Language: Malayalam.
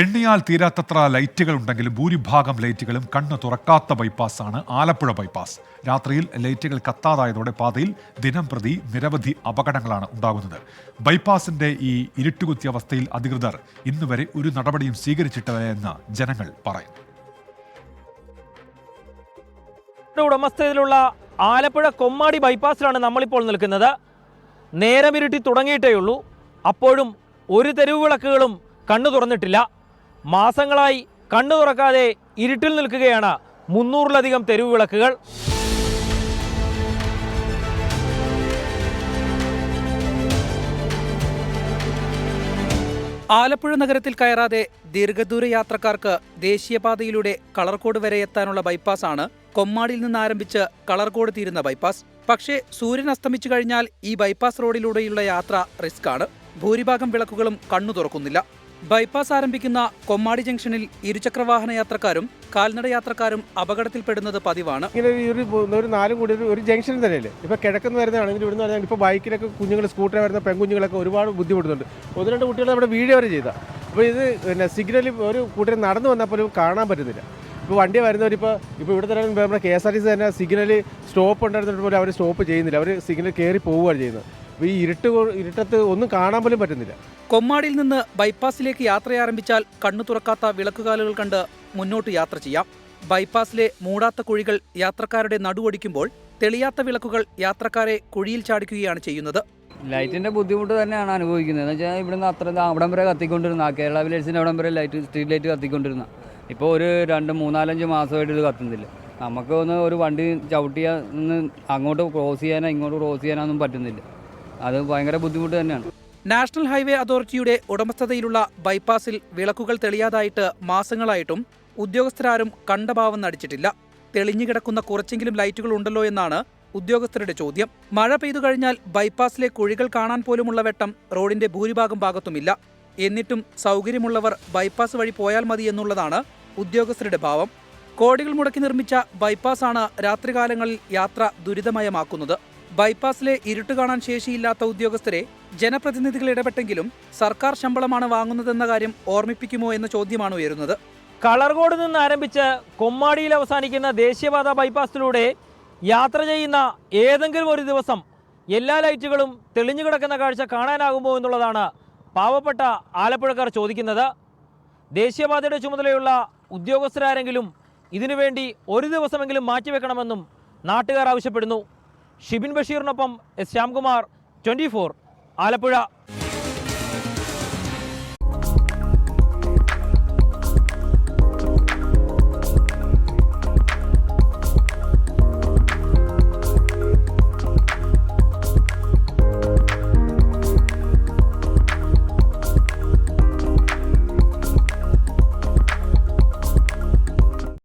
എണ്ണിയാൽ തീരാത്തത്ര ലൈറ്റുകൾ ഉണ്ടെങ്കിലും ഭൂരിഭാഗം ലൈറ്റുകളും കണ്ണ് തുറക്കാത്ത ബൈപ്പാസാണ് ആലപ്പുഴ ബൈപ്പാസ്. രാത്രിയിൽ ലൈറ്റുകൾ കത്താതായതോടെ പാതയിൽ ദിനം പ്രതി നിരവധി അപകടങ്ങളാണ് ഉണ്ടാകുന്നത്. ബൈപ്പാസിന്റെ ഈ ഇരുട്ടുകുത്തിയ അവസ്ഥയിൽ അധികൃതർ ഇന്നുവരെ ഒരു നടപടിയും സ്വീകരിച്ചിട്ടില്ല എന്ന് ജനങ്ങൾ പറയുന്നു. ഉടമസ്ഥയിലുള്ള ആലപ്പുഴ കൊമ്മാടി ബൈപ്പാസിലാണ് നമ്മളിപ്പോൾ നിൽക്കുന്നത്. നേരമിരുട്ടി തുടങ്ങിയിട്ടേ ഉള്ളൂ അപ്പോഴും ഒരു തെരുവ് വിളക്കുകളും കണ്ണു തുറന്നിട്ടില്ല. മാസങ്ങളായി കണ്ണു തുറക്കാതെ ഇരുട്ടിൽ നിൽക്കുകയാണ് മുന്നൂറിലധികം തെരുവ് വിളക്കുകൾ. ആലപ്പുഴ നഗരത്തിൽ കയറാതെ ദീർഘദൂര യാത്രക്കാർക്ക് ദേശീയപാതയിലൂടെ കളർകോട് വരെ എത്താനുള്ള ബൈപ്പാസാണ് കൊമ്മാടിയിൽ നിന്ന് ആരംഭിച്ച് കളർകോട് തീരുന്ന ബൈപ്പാസ്. പക്ഷേ സൂര്യൻ അസ്തമിച്ചു കഴിഞ്ഞാൽ ഈ ബൈപ്പാസ് റോഡിലൂടെയുള്ള യാത്ര റിസ്ക് ആണ് ഭൂരിഭാഗം വിളക്കുകളും കണ്ണു തുറക്കുന്നില്ല. ബൈപ്പാസ് ആരംഭിക്കുന്ന കൊമ്മാടി ജംഗ്ഷനിൽ ഇരുചക്രവാഹന യാത്രക്കാരും കാൽനട യാത്രക്കാരും അപകടത്തിൽപ്പെടുന്നത് പതിവാണ്. ഇങ്ങനെ ഒരു- ഒരു നാലും കൂടി ഒരു- ജംഗ്ഷൻ തന്നെയല്ലേ? ഇപ്പോൾ കിഴക്കുന്ന വരുന്നതാണെങ്കിൽ ഇവിടുന്ന് പറഞ്ഞാൽ ഇപ്പോൾ ബൈക്കിലൊക്കെ കുഞ്ഞുങ്ങൾ സ്കൂട്ടറിൽ വരുന്ന പെൺകുഞ്ഞുങ്ങളൊക്കെ ഒരുപാട് ബുദ്ധിമുട്ടുന്നുണ്ട് ഒന്ന് രണ്ട് കുട്ടികൾ നമ്മുടെ വീഡിയോ വരെ ചെയ്താൽ അപ്പോൾ ഇത് പിന്നെ സിഗ്നലിൽ ഒരു കൂട്ടർ നടന്നു വന്നാൽ പോലും കാണാൻ പറ്റുന്നില്ല. ഇപ്പോൾ വണ്ടി വരുന്നവരിപ്പോൾ ഇപ്പോൾ ഇവിടെ തന്നെ നമ്മുടെ K S R T C തന്നെ സിഗ്നൽ സ്റ്റോപ്പ് ഉണ്ടായിരുന്നിട്ട് പോലും അവർ സ്റ്റോപ്പ് ചെയ്യുന്നില്ല. അവർ സിഗ്നൽ കയറി പോവുകയാണ് ചെയ്യുന്നത്. അപ്പോൾ ഈ ഇരുട്ട് ഇരുട്ടത്ത് ഒന്നും കാണാൻ പോലും പറ്റുന്നില്ല. കൊമ്മാടിയിൽ നിന്ന് ബൈപ്പാസിലേക്ക് യാത്ര ആരംഭിച്ചാൽ കണ്ണു തുറക്കാത്ത വിളക്കുകാലുകൾ കണ്ട് മുന്നോട്ട് യാത്ര ചെയ്യാം. ബൈപ്പാസിലെ മൂടാത്ത കുഴികൾ യാത്രക്കാരുടെ നടുവടിക്കുമ്പോൾ തെളിയാത്ത വിളക്കുകൾ യാത്രക്കാരെ കുഴിയിൽ ചാടിക്കുകയാണ് ചെയ്യുന്നത്. ലൈറ്റിന്റെ ബുദ്ധിമുട്ട് തന്നെയാണ് അനുഭവിക്കുന്നത്. എന്ന് വെച്ചാൽ ഇവിടുന്ന് അത്ര ദാ അവിടം വരെ കത്തിക്കൊണ്ടിരുന്ന കേരള വില്ലേഴ്സിന്റെ അവിടം വരെ ലൈറ്റ് സ്ട്രീറ്റ് ലൈറ്റ് കത്തിക്കൊണ്ടിരുന്ന. ഇപ്പോൾ ഒരു രണ്ട് മൂന്നാലഞ്ച് മാസമായിട്ട് ഇത് കത്തുന്നില്ല. നമുക്ക് ഒന്ന് ഒരു വണ്ടി ചവിട്ടിയാൽ അങ്ങോട്ട് ക്രോസ് ചെയ്യാനോ ഇങ്ങോട്ട് ക്രോസ് ചെയ്യാനോ ഒന്നും പറ്റുന്നില്ല. അത് ഭയങ്കര ബുദ്ധിമുട്ട് തന്നെയാണ്. നാഷണൽ ഹൈവേ അതോറിറ്റിയുടെ ഉടമസ്ഥതയിലുള്ള ബൈപ്പാസിൽ വിളക്കുകൾ തെളിയാതായിട്ട് മാസങ്ങളായിട്ടും ഉദ്യോഗസ്ഥരാരും കണ്ടഭാവം നടിച്ചിട്ടില്ല. തെളിഞ്ഞു കിടക്കുന്ന കുറച്ചെങ്കിലും ലൈറ്റുകൾ ഉണ്ടല്ലോ എന്നാണ് ഉദ്യോഗസ്ഥരുടെ ചോദ്യം. മഴ പെയ്തു കഴിഞ്ഞാൽ ബൈപ്പാസിലെ കുഴികൾ കാണാൻ പോലുമുള്ള വെട്ടം റോഡിന്റെ ഭൂരിഭാഗം ഭാഗത്തുമില്ല. എന്നിട്ടും സൗകര്യമുള്ളവർ ബൈപ്പാസ് വഴി പോയാൽ മതി എന്നുള്ളതാണ് ഉദ്യോഗസ്ഥരുടെ ഭാവം. കോടികൾ മുടക്കി നിർമ്മിച്ച ബൈപ്പാസാണ് രാത്രികാലങ്ങളിൽ യാത്ര ദുരിതമയമാക്കുന്നത്. ബൈപ്പാസിലെ ഇരുട്ട് കാണാൻ ശേഷിയില്ലാത്ത ഉദ്യോഗസ്ഥരെ ജനപ്രതിനിധികൾ ഇടപെട്ടെങ്കിലും സർക്കാർ ശമ്പളമാണ് വാങ്ങുന്നതെന്ന കാര്യം ഓർമ്മിപ്പിക്കുമോ എന്ന ചോദ്യമാണ് ഉയരുന്നത്. കളർകോട് നിന്ന് ആരംഭിച്ച് കൊമ്മാടിയിൽ അവസാനിക്കുന്ന ദേശീയപാത ബൈപ്പാസിലൂടെ യാത്ര ചെയ്യുന്ന ഏതെങ്കിലും ഒരു ദിവസം എല്ലാ ലൈറ്റുകളും തെളിഞ്ഞു കിടക്കുന്ന കാഴ്ച കാണാനാകുമോ എന്നുള്ളതാണ് പാവപ്പെട്ട ആലപ്പുഴക്കാർ ചോദിക്കുന്നത്. ദേശീയപാതയുടെ ചുമതലയുള്ള ഉദ്യോഗസ്ഥരാരെങ്കിലും ഇതിനുവേണ്ടി ഒരു ദിവസമെങ്കിലും മാറ്റിവെക്കണമെന്നും നാട്ടുകാർ ആവശ്യപ്പെടുന്നു. ഷിബിൻ ബഷീറിനൊപ്പം എസ് ശ്യാംകുമാർ ട്വന്റി ആലപ്പുഴ